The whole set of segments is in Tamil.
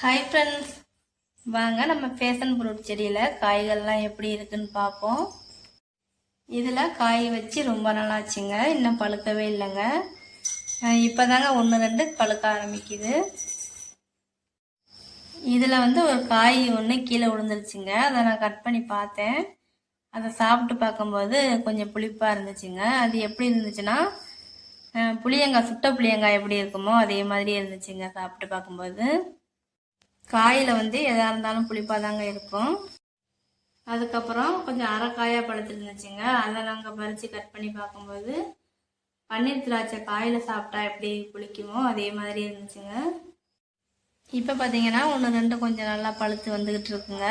ஹாய் ஃப்ரெண்ட்ஸ் வாங்க நம்ம ஃபேஷன் ஃப்ரூட் செடியில் காய்கள்லாம் எப்படி இருக்குன்னு பார்ப்போம். இதில் காய் வச்சு ரொம்ப நாளாச்சுங்க. இன்னும் பழுக்கவே இல்லைங்க. இப்போ தாங்க ஒன்று ரெண்டு பழுக்க ஆரம்பிக்குது. இதில் வந்து ஒரு காய் ஒன்று கீழே விழுந்துருச்சுங்க. அதை நான் கட் பண்ணி பார்த்தேன். அதை சாப்பிட்டு பார்க்கும்போது கொஞ்சம் புளிப்பாக இருந்துச்சுங்க. அது எப்படி இருந்துச்சுன்னா புளியங்காய் சுட்ட புளியங்காய் எப்படி இருக்குமோ அதே மாதிரி இருந்துச்சுங்க சாப்பிட்டு பார்க்கும்போது. காயில் வந்து எதாக இருந்தாலும் புளிப்பாக தாங்க இருக்கும். அதுக்கப்புறம் கொஞ்சம் அரைக்காயாக பழுத்துருந்துச்சுங்க. அதை நாங்கள் பறித்து கட் பண்ணி பார்க்கும்போது பன்னீர் திராட்சை காயில் சாப்பிட்டா எப்படி புளிக்குமோ அதே மாதிரி இருந்துச்சுங்க. இப்போ பார்த்தீங்கன்னா ஒன்று ரெண்டு கொஞ்சம் நல்லா பழுத்து வந்துக்கிட்டு இருக்குங்க.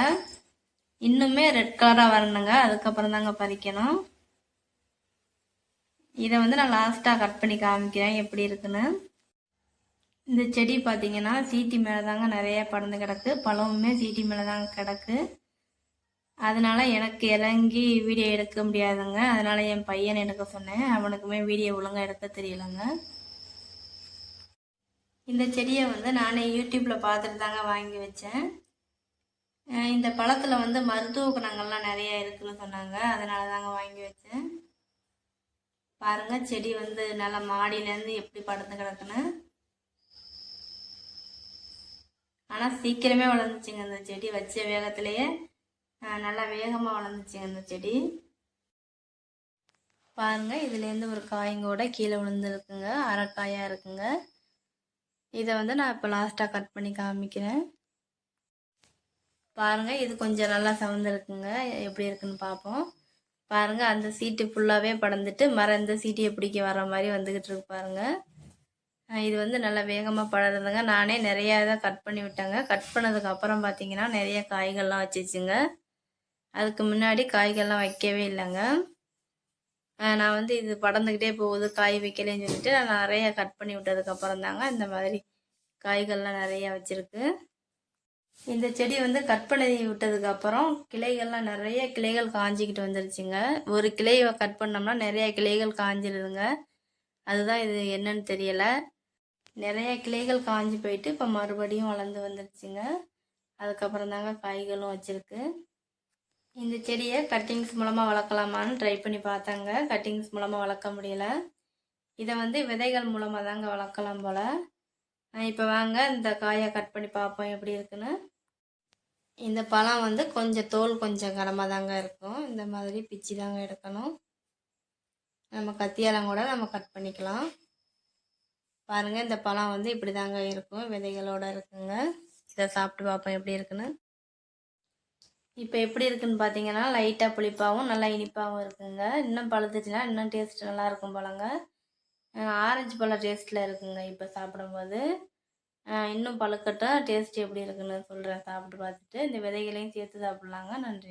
இன்னுமே ரெட் கலராக வரணுங்க. அதுக்கப்புறம் தாங்க பறிக்கணும். இதை வந்து நான் லாஸ்ட்டாக கட் பண்ணி காமிக்கிறேன் எப்படி இருக்குன்னு. இந்த செடி பார்த்தீங்கன்னா சீட்டி மேலே தாங்க நிறைய பறந்து கிடக்கு. பழமுமே சீட்டி மேலே தாங்க கிடக்கு. அதனால எனக்கு இறங்கி வீடியோ எடுக்க முடியாதுங்க. அதனால என் பையன் எடுக்க சொன்னேன். அவனுக்குமே வீடியோ ஒழுங்காக எடுக்க தெரியலங்க. இந்த செடியை வந்து நானே யூடியூப்பில் பார்த்துட்டு தாங்க வாங்கி வச்சேன். இந்த பழத்தில் வந்து மருத்துவ குணங்கள்லாம் நிறைய இருக்குன்னு சொன்னாங்க. அதனால தாங்க வாங்கி வச்சேன். பாருங்கள் செடி வந்து நல்லா மாடியிலேருந்து எப்படி படுத்து கிடக்குன்னு. ஆனால் சீக்கிரமே வளர்ந்துச்சுங்க இந்த செடி. வச்ச வேகத்திலேயே நல்லா வேகமாக வளர்ந்துச்சுங்க இந்த செடி. பாருங்க இதுலேருந்து ஒரு காய்ங்கூட கீழே விழுந்துருக்குங்க. அரைக்காயாக இருக்குங்க. இதை வந்து நான் இப்போ லாஸ்ட்டாக கட் பண்ணி காமிக்கிறேன். பாருங்கள் இது கொஞ்சம் நல்லா சவந்துருக்குங்க. எப்படி இருக்குன்னு பார்ப்போம். பாருங்கள் அந்த சீட்டு ஃபுல்லாகவே படந்துட்டு மரம் இந்த சீட்டியை பிடிக்க வர மாதிரி வந்துக்கிட்டு இருக்கு பாருங்க. இது வந்து நல்லா வேகமாக படருதுங்க நானே நிறையா இதை கட் பண்ணி விட்டேங்க. கட் பண்ணதுக்கு அப்புறம் பார்த்தீங்கன்னா நிறைய காய்கள்லாம் வச்சிச்சுங்க அதுக்கு முன்னாடி காய்கள்லாம் வைக்கவே இல்லைங்க. நான் வந்து இது படர்ந்துக்கிட்டே போகுது காய் வைக்கலன்னு சொல்லிட்டு நான் நிறைய கட் பண்ணி விட்டதுக்கு அப்புறம் தாங்க இந்த மாதிரி காய்கள்லாம் நிறையா வச்சுருக்கு. இந்த செடி வந்து கட் பண்ணி விட்டதுக்கு அப்புறம் கிளைகள்லாம் நிறைய கிளைகள் காஞ்சிக்கிட்டு வந்துருச்சுங்க. ஒரு கிளையை கட் பண்ணோம்னா நிறைய கிளைகள் காஞ்சிருதுங்க. அதுதான் இது என்னன்னு தெரியலை. நிறைய கிளைகள் காஞ்சி போயிட்டு இப்போ மறுபடியும் வளர்ந்து வந்துருச்சுங்க. அதுக்கப்புறம் தாங்க காய்களும் வச்சுருக்கு. இந்த செடியை கட்டிங்ஸ் மூலமாக வளர்க்கலாமான்னு ட்ரை பண்ணி பார்த்தாங்க. கட்டிங்ஸ் மூலமாக வளர்க்க முடியல. இதை வந்து விதைகள் மூலமாக தாங்க வளர்க்கலாம் போல். இப்போ வாங்க இந்த காயை கட் பண்ணி பார்ப்போம் எப்படி இருக்குன்னு. இந்த பழம் வந்து கொஞ்சம் தோல் கொஞ்சம் கனமாக தாங்க இருக்கும். இந்த மாதிரி பிச்சு தாங்க எடுக்கணும். நம்ம கத்தியாலம் கூட நம்ம கட் பண்ணிக்கலாம். பாருங்கள் இந்த பழம் வந்து இப்படி தாங்க இருக்கும். விதைகளோட இருக்குங்க. இதை சாப்பிட்டு பார்ப்போம் எப்படி இருக்குன்னு. இப்போ எப்படி இருக்குன்னு பார்த்தீங்கன்னா லைட்டாக புளிப்பாகவும் நல்லா இனிப்பாகவும் இருக்குங்க. இன்னும் பழுத்துச்சுன்னா இன்னும் டேஸ்ட் நல்லா இருக்கும் பழங்க ஆரஞ்சு பழம் டேஸ்ட்டில் இருக்குங்க இப்போ சாப்பிடும்போது. இன்னும் பழுக்கட்டும் டேஸ்ட் எப்படி இருக்குன்னு சொல்கிறேன் சாப்பிட்டு பார்த்துட்டு இந்த விதைகளையும் சேர்த்து சாப்பிட்லாங்க. நன்றி.